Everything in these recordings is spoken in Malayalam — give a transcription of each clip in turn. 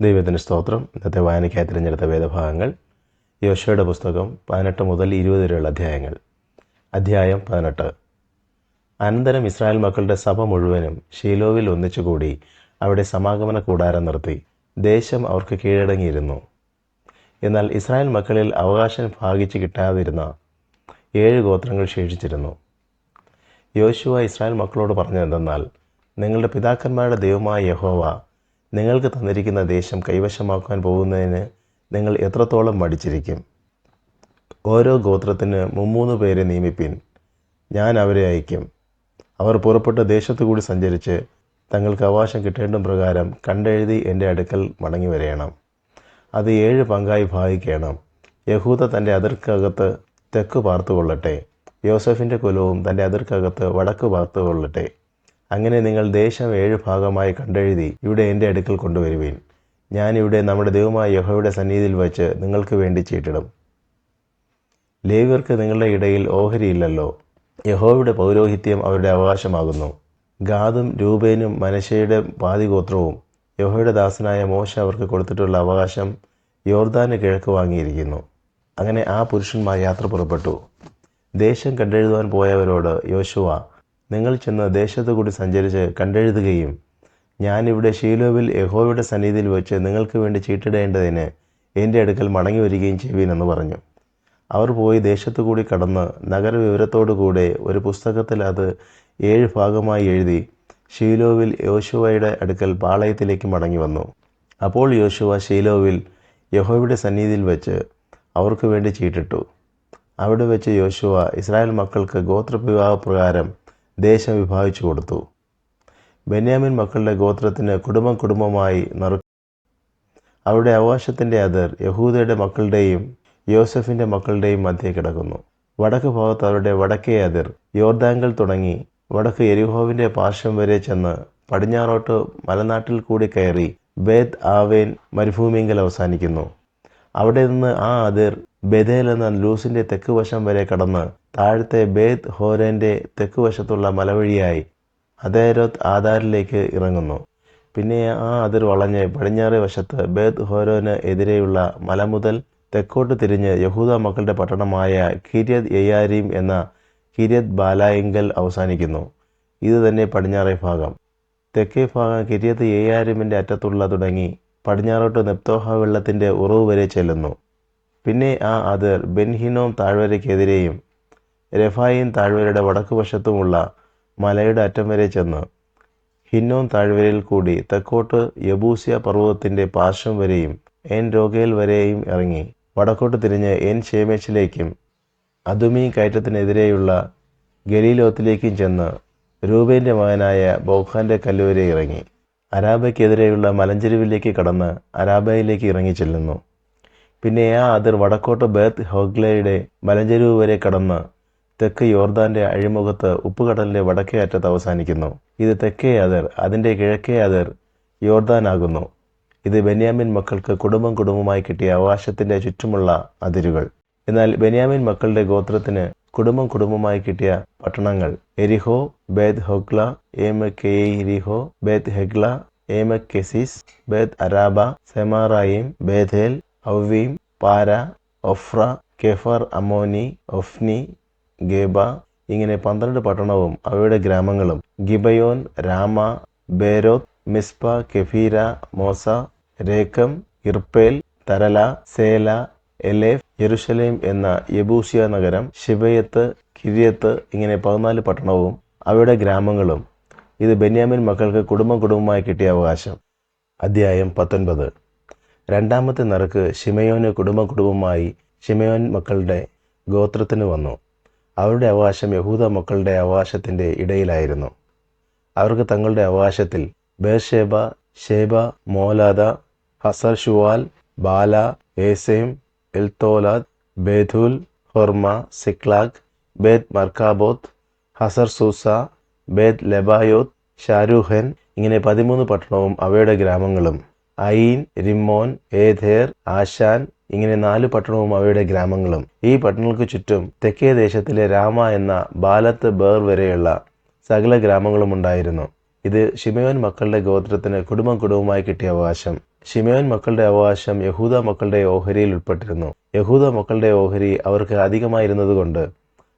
ദൈവത്തിന് സ്തോത്രം. ഇന്നത്തെ വായനയ്ക്കായി തിരഞ്ഞെടുത്ത വേദഭാഗങ്ങൾ. യോശയുടെ പുസ്തകം പതിനെട്ട് മുതൽ ഇരുപത് വരെയുള്ള അധ്യായങ്ങൾ. അധ്യായം പതിനെട്ട്. അനന്തരം ഇസ്രായേൽ മക്കളുടെ സഭ മുഴുവനും ഷീലോവിൽ ഒന്നിച്ചുകൂടി അവിടെ സമാഗമന കൂടാരം നിർത്തി. ദേശം അവർക്ക് കീഴടങ്ങിയിരുന്നു. എന്നാൽ ഇസ്രായേൽ മക്കളിൽ അവകാശം ഭാഗിച്ച് കിട്ടാതിരുന്ന ഏഴ് ഗോത്രങ്ങൾ ശേഷിച്ചിരുന്നു. യോശുവ ഇസ്രായേൽ മക്കളോട് പറഞ്ഞതെന്നാൽ നിങ്ങളുടെ പിതാക്കന്മാരുടെ ദൈവമായ യഹോവ നിങ്ങൾക്ക് തന്നിരിക്കുന്ന ദേശം കൈവശമാക്കാൻ പോകുന്നതിന് നിങ്ങൾ എത്രത്തോളം മടിച്ചിരിക്കും? ഓരോ ഗോത്രത്തിന് മുമ്മൂന്ന് പേരെ നിയമിപ്പിൻ. ഞാൻ അവരെ അയക്കും അവർ പുറപ്പെട്ട ദേശത്തു കൂടി സഞ്ചരിച്ച് തങ്ങൾക്ക് അവകാശം കിട്ടേണ്ട പ്രകാരം കണ്ടെഴുതി എന്റെ അടുക്കൽ മടങ്ങി വരയണം അത് ഏഴ് പങ്കായി ഭാഗിക്കണം. യഹൂദ തന്റെ അതിർക്കകത്ത് തെക്ക് പാർത്തുകൊള്ളട്ടെ. യോസഫിന്റെ കുലവും തന്റെ അതിർക്കകത്ത് വടക്ക് പാർത്തുകൊള്ളട്ടെ. അങ്ങനെ നിങ്ങൾ ദേശം ഏഴ് ഭാഗമായി കണ്ടെഴുതി ഇവിടെ എന്റെ അടുക്കൽ കൊണ്ടുവരുവീൻ. ഞാനിവിടെ നമ്മുടെ ദൈവമായ യഹോയുടെ സന്നിധിയിൽ വച്ച് നിങ്ങൾക്ക് വേണ്ടി ചീട്ടിടും. ലേവ്യർക്ക് നിങ്ങളുടെ ഇടയിൽ ഓഹരിയില്ലല്ലോ. യഹോയുടെ പൗരോഹിത്യം അവരുടെ അവകാശമാകുന്നു. ഗാദും രൂപേനും മനശയുടെ പാതിഗോത്രവും യഹോയുടെ ദാസനായ മോശ അവർക്ക് കൊടുത്തിട്ടുള്ള അവകാശം യോർദാന് കിഴക്ക് വാങ്ങിയിരിക്കുന്നു. അങ്ങനെ ആ പുരുഷന്മാർ യാത്ര പുറപ്പെട്ടു. ദേശം കണ്ടെഴുതുവാൻ പോയവരോട് യോശുവ നിങ്ങൾ ചെന്ന് ദേശത്തു കൂടി സഞ്ചരിച്ച് കണ്ടെഴുതുകയും ഞാനിവിടെ ഷീലോവിൽ യഹോവയുടെ സന്നിധിയിൽ വെച്ച് നിങ്ങൾക്ക് വേണ്ടി ചീട്ടിടേണ്ടതിന് എന്റെ അടുക്കൽ മടങ്ങി വരികയും ചെയ്യുവീനെന്ന് പറഞ്ഞു. അവർ പോയി ദേശത്തു കൂടി കടന്ന് നഗരവിവരത്തോടുകൂടെ ഒരു പുസ്തകത്തിൽ അത് ഏഴ് ഭാഗമായി എഴുതി ഷീലോവിൽ യോശുവയുടെ അടുക്കൽ പാളയത്തിലേക്ക് മടങ്ങി വന്നു. അപ്പോൾ യോശുവ ഷീലോവിൽ യഹോവയുടെ സന്നിധിയിൽ വെച്ച് അവർക്ക് വേണ്ടി ചീട്ടിട്ടു. അവിടെ വെച്ച് യോശുവ ഇസ്രായേൽ മക്കൾക്ക് ഗോത്രവിവാഹ പ്രകാരം ദേശം വിഭാഗിച്ചു കൊടുത്തു. ബെന്യാമിൻ മക്കളുടെ ഗോത്രത്തിന് കുടുംബം കുടുംബമായി നറു അവരുടെ അവകാശത്തിന്റെ അതിർ യഹൂദയുടെ മക്കളുടെയും യോസഫിന്റെ മക്കളുടെയും മധ്യേ കിടക്കുന്നു. വടക്ക് ഭാഗത്ത് അവരുടെ വടക്കേ അതിർ യോർദാങ്കൽ തുടങ്ങി വടക്ക് എരിഹോവിന്റെ പാർശ്വം വരെ ചെന്ന് പടിഞ്ഞാറോട്ട് മലനാട്ടിൽ കൂടി കയറി ബേത് ആവേൻ മരുഭൂമിയെങ്കിൽ അവസാനിക്കുന്നു. അവിടെ നിന്ന് ആ അതിർ ബദേൽ എന്ന ലൂസിന്റെ തെക്ക് വശം വരെ കടന്ന് താഴത്തെ ബേത് ഹോരന്റെ തെക്ക് വശത്തുള്ള മലവഴിയായി അതേരോത്ത് ആധാരിലേക്ക് ഇറങ്ങുന്നു. പിന്നെ ആ അതിർ വളഞ്ഞ് പടിഞ്ഞാറേ വശത്ത് ബേത് ഹോരോന് എതിരെയുള്ള മല മുതൽ തെക്കോട്ട് തിരിഞ്ഞ് യഹൂദ മക്കളുടെ പട്ടണമായ കിര്യത് യയാരീം എന്ന കിര്യത് ബാലായിങ്കൽ അവസാനിക്കുന്നു. ഇത് തന്നെ പടിഞ്ഞാറേ ഭാഗം. തെക്കേ ഭാഗം കിര്യത്ത് യയാരിമിന്റെ അറ്റത്തുള്ള തുടങ്ങി പടിഞ്ഞാറോട്ട് നെപ്തോഹ വെള്ളത്തിന്റെ ഉറവ് വരെ ചെല്ലുന്നു. പിന്നെ ആ അതിർ ബെൻഹിനോം താഴ്വരയ്ക്കെതിരെയും രഫായിൻ താഴ്വരയുടെ വടക്കു വശത്തുമുള്ള മലയുടെ അറ്റം വരെ ചെന്ന് ഹിന്നോം താഴ്വരയിൽ കൂടി തെക്കോട്ട് യബൂസിയ പർവതത്തിന്റെ പാർശ്വം വരെയും എൻ രോഗേൽ വരെയും ഇറങ്ങി. വടക്കോട്ട് തിരിഞ്ഞ് എൻ ഷേമേച്ചിലേക്കും അതുമീ കയറ്റത്തിനെതിരെയുള്ള ഗലീലോത്തിലേക്കും ചെന്ന് രൂപേന്റെ മകനായ ബൗഖാന്റെ കല്ലുവരെ ഇറങ്ങി. അരാബയ്ക്കെതിരെയുള്ള മലഞ്ചെരുവിലേക്ക് കടന്ന് അരാബയിലേക്ക് ഇറങ്ങി ചെല്ലുന്നു. പിന്നെ ആ അതിർ വടക്കോട്ട് ബേത്ത് ഹോഗ്ലയുടെ മലഞ്ചെരുവ് വരെ കടന്ന് തെക്ക് യോർദാന്റെ അഴിമുഖത്ത് ഉപ്പുകടലിന്റെ വടക്കേ അറ്റത്ത് അവസാനിക്കുന്നു. ഇത് തെക്കേ അതിർ അതിന്റെ കിഴക്കേ അതിർ യോർദാനാകുന്നു. ഇത് ബെന്യാമിൻ മക്കൾക്ക് കുടുംബം കുടുംബമായി കിട്ടിയ അവകാശത്തിന്റെ ചുറ്റുമുള്ള അതിരുകൾ. എന്നാൽ ബെന്യാമിൻ മക്കളുടെ ഗോത്രത്തിന് കുടുംബം കുടുംബമായി കിട്ടിയ പട്ടണങ്ങൾ. എരിഹോ ബേത് Hoglah കെരിഹോ ബേത് ഹെഗ്ല എമ കെസിസ് ബേത് അരാബ Zemaraim Bethel Avvim Parah Ophrah Kephar Ammoni Ophni Geba ഇങ്ങനെ പന്ത്രണ്ട് പട്ടണവും അവയുടെ ഗ്രാമങ്ങളും. ഗിബയോൻ രാമ ബേരോത്ത് മിസ്പ കെഫീര മോസ രേഖം ഇർപ്പേൽ തരല സേല എലേഫ് യെരുഷലേം എന്ന യബൂസിയ നഗരം ശിവയത്ത് കിരിയത്ത് ഇങ്ങനെ പതിനാല് പട്ടണവും അവയുടെ ഗ്രാമങ്ങളും. ഇത് ബെന്യാമിൻ മക്കൾക്ക് കുടുംബം കുടുംബമായി കിട്ടിയ അവകാശം. അധ്യായം പത്തൊൻപത്. രണ്ടാമത്തെ നറുക്ക് ഷിമയോന് കുടുംബ കുടുംബമായി ഷിമയോൻ മക്കളുടെ ഗോത്രത്തിന് വന്നു. അവരുടെ അവകാശം യഹൂദ മക്കളുടെ അവകാശത്തിന്റെ ഇടയിലായിരുന്നു. അവർക്ക് തങ്ങളുടെ അവകാശത്തിൽ ബേഷേബ ഷേബ മോലാദ ഹസർ ഷുവാൽ ബാല ഏസേം എൽത്തോലാദ് ബേഥുൽ ഹൊർമ സിക്ലാഗ് ബേത് മർക്കാബോത്ത് ഹസർ സൂസ ബേത് ലെബായോത്ത് ഷാരൂഹൻ ഇങ്ങനെ പതിമൂന്ന് പട്ടണവും അവയുടെ ഗ്രാമങ്ങളും. ഐൻ റിമോൻ ഏഥേർ ആശാൻ ഇങ്ങനെ നാല് പട്ടണവും അവയുടെ ഗ്രാമങ്ങളും. ഈ പട്ടണങ്ങൾക്ക് ചുറ്റും തെക്കേ ദേശത്തിലെ രാമ എന്ന ബാലത്ത് ബേർ വരെയുള്ള സകല ഗ്രാമങ്ങളും ഉണ്ടായിരുന്നു ഇത് ഷിമയോൻ മക്കളുടെ ഗോത്രത്തിന് കുടുംബം കുടുംബമായി കിട്ടിയ അവകാശം. ഷിമയോൻ മക്കളുടെ അവകാശം യഹൂദ മക്കളുടെ ഓഹരിയിൽ ഉൾപ്പെട്ടിരുന്നു. യഹൂദ മക്കളുടെ ഓഹരി അവർക്ക് അധികമായിരുന്നതുകൊണ്ട്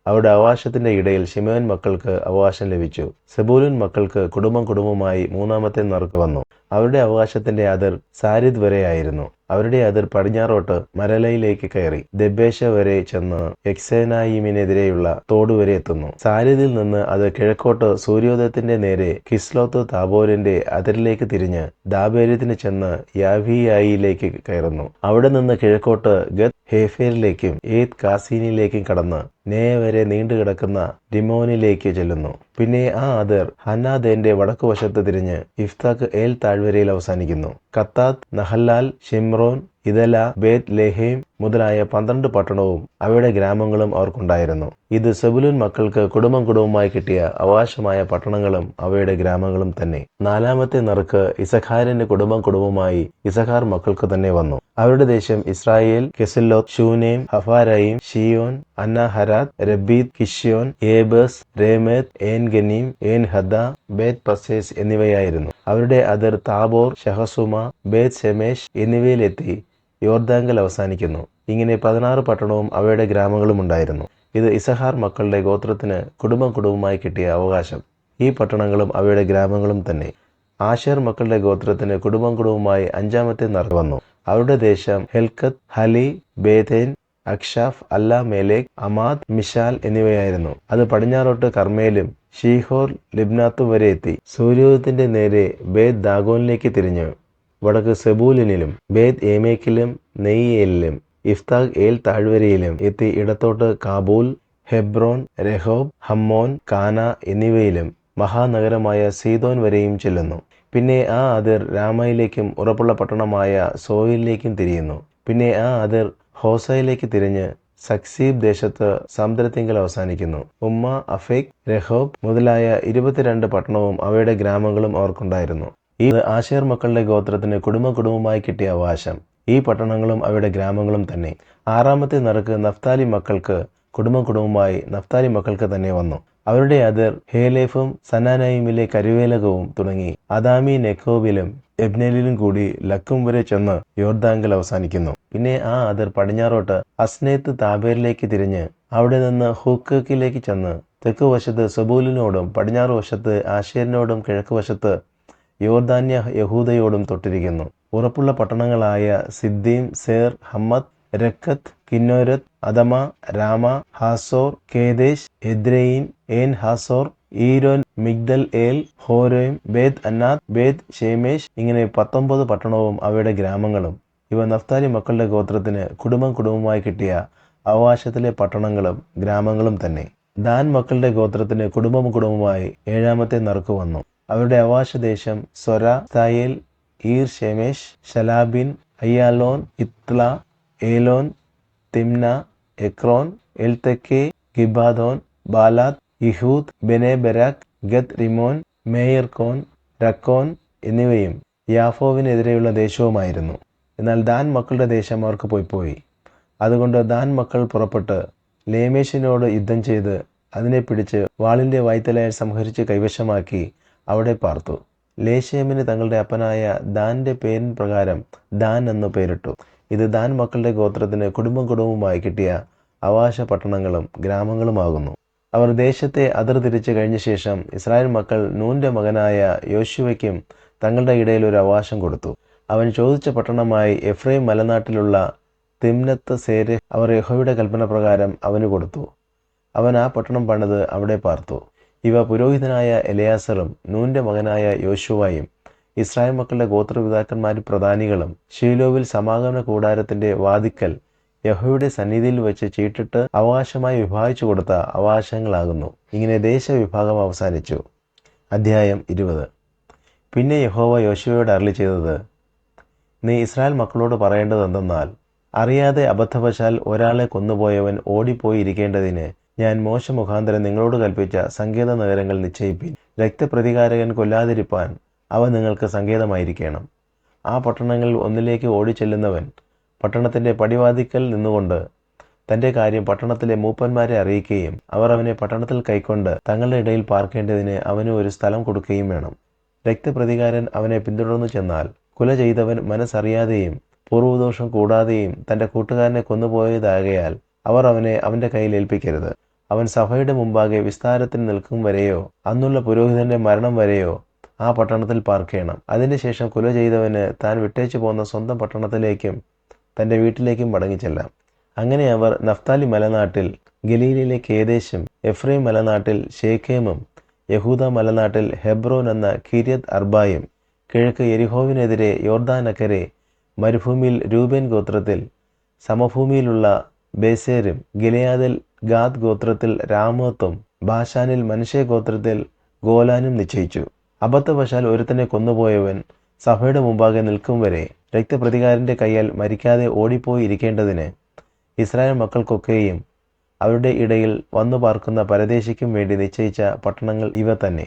അവരുടെ അവകാശത്തിന്റെ ഇടയിൽ ഷിമയോൻ മക്കൾക്ക് അവകാശം ലഭിച്ചു. സെബൂലൂൻ മക്കൾക്ക് കുടുംബം കുടുംബമായി മൂന്നാമത്തെ നറുക്ക് വന്നു. അവരുടെ അവകാശത്തിന്റെ അതിർ സാരിദ് വരെയായിരുന്നു അവരുടെ അതിർ പടിഞ്ഞാറോട്ട് മരലയിലേക്ക് കയറി ദബേശ വരെ ചെന്ന് എക്സേനായിമിനെതിരെയുള്ള തോട് വരെ എത്തുന്നു. സാരിദിൽ നിന്ന് അത് കിഴക്കോട്ട് സൂര്യോദയത്തിന്റെ നേരെ കിസ്ലോത്ത് താബോരിന്റെ അതിരിലേക്ക് തിരിഞ്ഞ് ദാബേര്യത്തിന് ചെന്ന് യാവിയായിലേക്ക് കയറുന്നു. അവിടെ നിന്ന് കിഴക്കോട്ട് ഗത് ഹേഫേരിലേക്കും ഏത് കാസീനിലേക്കും കടന്ന് നേ വരെ നീണ്ടുകിടക്കുന്ന ഡിമോനിലേക്ക് ചെല്ലുന്നു. പിന്നെ ആ അതിർ ഹന്നാദേന്റെ വടക്കുവശത്ത് തിരിഞ്ഞ് ഇഫ്താക്ക് ഏൽ താഴ്വരയിൽ അവസാനിക്കുന്നു. കത്താത്ത് നഹല്ലാൽ ഷിംറോൻ ഇതല ബേത് ലെഹേം മുതലായ പന്ത്രണ്ട് പട്ടണവും അവയുടെ ഗ്രാമങ്ങളും അവർക്കുണ്ടായിരുന്നു. ഇത് സെബുലുൻ മക്കൾക്ക് കുടുംബം കുടുംബമായി കിട്ടിയ അവകാശമായ പട്ടണങ്ങളും അവയുടെ ഗ്രാമങ്ങളും തന്നെ. നാലാമത്തെ നറുക്ക് ഇസഖാരിന്റെ കുടുംബം കുടുംബമായി ഇസഖാർ മക്കൾക്ക് തന്നെ വന്നു. അവരുടെ ദേശം ഇസ്രായേൽ കെസിലോത്ത് ഷൂനേം ഹഫാരയും ഷിയോൻ അന്ന അന്നഹരാത്ത് രബീദ് കിഷ്യോൻ ഏബസ് രേമേത്ത് ഏൻ ഗനീം ഏൻ ഹദ ബേത് പസേസ് എന്നിവയായിരുന്നു. അവരുടെ അതിർ താബോർ ഷഹസുമ ബേത് ഷെമേഷ് എന്നിവയിലെത്തി യോർദാങ്കൽ അവസാനിക്കുന്നു. ഇങ്ങനെ പതിനാറ് പട്ടണവും അവയുടെ ഗ്രാമങ്ങളും ഉണ്ടായിരുന്നു. ഇത് ഇസഹാർ മക്കളുടെ ഗോത്രത്തിന് കുടുംബം കുടുംബമായി കിട്ടിയ അവകാശം. ഈ പട്ടണങ്ങളും അവയുടെ ഗ്രാമങ്ങളും തന്നെ. ആശേർ മക്കളുടെ ഗോത്രത്തിന് കുടുംബം കുടുംബമായി അഞ്ചാമത്തെ നറുക്ക് വന്നു. അവരുടെ ദേശം ഹെൽക്കത്ത് ഹലി ബേതേൻ അക്ഷാഫ് അല്ല മേലേക് അമാദ് മിഷാൽ എന്നിവയായിരുന്നു. അത് പടിഞ്ഞാറോട്ട് കർമ്മയിലും ഷീഹോർ ലിബ്നാത്തും വരെ എത്തി. സൂര്യോദയത്തിന്റെ നേരെ ബേത് ദാഗോനിലേക്ക് തിരിഞ്ഞു. വടക്ക് സെബൂലിനിലും ബേത് ഏമേക്കിലും നെയ്യേലിലും ഇഫ്താഖ് ഏൽ താഴ്വരയിലും എത്തി ഇടത്തോട്ട് കാബൂൽ ഹെബ്രോൻ രഹോബ് ഹമ്മോൻ കാന എന്നിവയിലും മഹാനഗരമായ സീതോൻ വരെയും ചെല്ലുന്നു. പിന്നെ ആ അതിർ രാമയിലേക്കും ഉറപ്പുള്ള പട്ടണമായ സോയിലേക്കും തിരിയുന്നു. പിന്നെ ആ അതിർ ഹോസയിലേക്ക് തിരിഞ്ഞ് സക്സീബ് ദേശത്ത് സമുദ്രത്തിങ്കൽ അവസാനിക്കുന്നു. ഉമ്മ അഫേഖ് രഹോബ് മുതലായ ഇരുപത്തിരണ്ട് പട്ടണവും അവയുടെ ഗ്രാമങ്ങളും അവർക്കുണ്ടായിരുന്നു. ഈ ആശേർ മക്കളുടെ ഗോത്രത്തിന് കുടുംബ കുടുംബമായി കിട്ടിയ അവകാശം. ഈ പട്ടണങ്ങളും അവയുടെ ഗ്രാമങ്ങളും തന്നെ. ആറാമത്തെ നറുക്ക് നഫ്താലി മക്കൾക്ക് കുടുംബ കുടുംബമായി നഫ്താലി മക്കൾക്ക് തന്നെ വന്നു. അവരുടെ അതിർ ഹേലേഫും സനാനയിമിലെ കരുവേലകവും തുടങ്ങി. അദാമി നെക്കോബിലും എബ്നേലിലും കൂടി ലക്കും വരെ ചെന്ന് യോർദാങ്കൽ അവസാനിക്കുന്നു. പിന്നെ ആ അതിർ പടിഞ്ഞാറോട്ട് അസ്നേത്ത് താബേറിലേക്ക് തിരിഞ്ഞ് അവിടെ നിന്ന് ഹൂക്കിലേക്ക് ചെന്ന് തെക്ക് വശത്ത് സബൂലിനോടും പടിഞ്ഞാറ് വശത്ത് ആശേരിനോടും കിഴക്ക് വശത്ത് യോർദാന്യ യഹൂദയോടും തൊട്ടിരിക്കുന്നു. ഉറപ്പുള്ള പട്ടണങ്ങളായ Ziddim Zer Hammath Rakkath Chinnereth Adamah Ramah Hazor Kedesh Edrei En Hazor Iron Migdal El ഹോരോയും ബേത് അന്നാത്ത് ബേത് ഷേമേഷ് ഇങ്ങനെ പത്തൊമ്പത് പട്ടണവും അവയുടെ ഗ്രാമങ്ങളും. ഇവ നഫ്താലി മക്കളുടെ ഗോത്രത്തിന് കുടുംബം കുടുംബമായി കിട്ടിയ അവകാശത്തിലെ പട്ടണങ്ങളും ഗ്രാമങ്ങളും തന്നെ. ദാൻ മക്കളുടെ ഗോത്രത്തിന് കുടുംബം കുടുംബമായി ഏഴാമത്തെ നറുക്ക് വന്നു. അവരുടെ അവകാശദേശം Zorah തയേൽ Ir Shemesh Shaalabbin Aijalon Ithlah Elon Timnah Ekron Eltekeh Gibbethon Baalath Jehud Bene Gath Rimmon Mejarkon Rakkon എന്നിവയും യാഫോവിനെതിരെയുള്ള ദേശവുമായിരുന്നു. എന്നാൽ ദാൻ മക്കളുടെ ദേശം അവർക്ക് പോയി പോയി. അതുകൊണ്ട് ദാൻ മക്കൾ പുറപ്പെട്ട് ലേമേഷിനോട് യുദ്ധം ചെയ്ത് അതിനെ പിടിച്ച് വാളിന്റെ വായ്ത്തലയാൽ സംഹരിച്ച് കൈവശമാക്കി അവിടെ പാർത്തു. ലേശേമിന് തങ്ങളുടെ അപ്പനായ ദാന്റെ പേരിൻ പ്രകാരം ദാൻ എന്ന് പേരിട്ടു. ഇത് ദാൻ മക്കളുടെ ഗോത്രത്തിന് കുടുംബം കുടുംബമായി കിട്ടിയ അവകാശ പട്ടണങ്ങളും ഗ്രാമങ്ങളുമാകുന്നു. അവർ ദേശത്തെ അതിർ തിരിച്ചു കഴിഞ്ഞ ശേഷം ഇസ്രായേൽ മക്കൾ നൂന്റെ മകനായ യോശുവയ്ക്കും തങ്ങളുടെ ഇടയിൽ ഒരു അവകാശം കൊടുത്തു. അവൻ ചോദിച്ച പട്ടണമായി എഫ്രൈം മലനാട്ടിലുള്ള തിമ്നത്ത് സേര് അവർ യഹോയുടെ കൽപ്പന പ്രകാരം അവന് കൊടുത്തു. അവൻ ആ പട്ടണം പണിത് അവിടെ പാർത്തു. ഇവ പുരോഹിതനായ എലയാസറും നൂന്റെ മകനായ യോശുവായും ഇസ്രായേൽ മക്കളുടെ ഗോത്രപിതാക്കന്മാരും പ്രധാനികളും ഷീലോവിൽ സമാഗമന കൂടാരത്തിന്റെ വാതിക്കൽ യഹോയുടെ സന്നിധിയിൽ വെച്ച് ചീട്ടിട്ട് അവകാശമായി വിഭാഗിച്ചു കൊടുത്ത അവകാശങ്ങളാകുന്നു. ഇങ്ങനെ ദേശവിഭാഗം അവസാനിച്ചു. അധ്യായം ഇരുപത്. പിന്നെ യഹോവ യോശുവയോട് അരളി ചെയ്തത് നീ ഇസ്രായേൽ മക്കളോട് പറയേണ്ടത് എന്തെന്നാൽ അറിയാതെ അബദ്ധവശാൽ ഒരാളെ കൊന്നുപോയവൻ ഓടിപ്പോയി ഇരിക്കേണ്ടതിന് ഞാൻ മോശ മുഖാന്തരം നിങ്ങളോട് കൽപ്പിച്ച സങ്കേത നഗരങ്ങൾ നിശ്ചയിപ്പിൻ. രക്തപ്രതികാരകൻ കൊല്ലാതിരിപ്പാൻ അവ നിങ്ങൾക്ക് സങ്കേതമായിരിക്കണം. ആ പട്ടണങ്ങളിൽ ഒന്നിലേക്ക് ഓടിച്ചെല്ലുന്നവൻ പട്ടണത്തിന്റെ പടിവാതിക്കൽ നിന്നുകൊണ്ട് തന്റെ കാര്യം പട്ടണത്തിലെ മൂപ്പന്മാരെ അറിയിക്കുകയും അവർ അവനെ പട്ടണത്തിൽ കൈക്കൊണ്ട് തങ്ങളുടെ ഇടയിൽ പാർക്കേണ്ടതിന് അവന് ഒരു സ്ഥലം കൊടുക്കുകയും വേണം. രക്തപ്രതികാരൻ അവനെ പിന്തുടർന്നു ചെന്നാൽ കുല ചെയ്തവൻ മനസ്സറിയാതെയും പൂർവദോഷം കൂടാതെയും തന്റെ കൂട്ടുകാരനെ കൊന്നുപോയതാകയാൽ അവർ അവനെ അവന്റെ കയ്യിൽ ഏൽപ്പിക്കരുത്. അവൻ സഭയുടെ മുമ്പാകെ വിസ്താരത്തിൽ നിൽക്കും വരെയോ അന്നുള്ള പുരോഹിതന്റെ മരണം വരെയോ ആ പട്ടണത്തിൽ പാർക്കണം. അതിനുശേഷം കുല ചെയ്തവന് താൻ വിട്ടേച്ചു പോകുന്ന സ്വന്തം പട്ടണത്തിലേക്കും തന്റെ വീട്ടിലേക്കും മടങ്ങിച്ചെല്ലാം അങ്ങനെ അവർ നഫ്താലി മലനാട്ടിൽ ഗലീലിലെ കേദേശും എഫ്രൈം മലനാട്ടിൽ ഷേഖേമും യഹൂദ മലനാട്ടിൽ ഹെബ്രോൻ എന്ന കിരിയത് അർബായും കിഴക്ക് എരിഹോവിനെതിരെ യോർദാനക്കരെ മരുഭൂമിയിൽ രൂപേൻ ഗോത്രത്തിൽ സമഭൂമിയിലുള്ള ബേസേരും ഗിലയാദിൽ ഗാദ് ഗോത്രത്തിൽ രാമത്വം ബാഷാനിൽ മനുഷ്യ ഗോത്രത്തിൽ ഗോലാനും നിശ്ചയിച്ചു. അബദ്ധവശാൽ ഒരുത്തനെ കൊന്നുപോയവൻ സഭയുടെ മുമ്പാകെ നിൽക്കും വരെ രക്തപ്രതികാരന്റെ കയ്യാൽ മരിക്കാതെ ഓടിപ്പോയി ഇരിക്കേണ്ടതിന് ഇസ്രായേൽ മക്കൾക്കൊക്കെയും അവരുടെ ഇടയിൽ വന്നു പാർക്കുന്ന പരദേശിക്കും വേണ്ടി നിശ്ചയിച്ച പട്ടണങ്ങൾ ഇവ തന്നെ.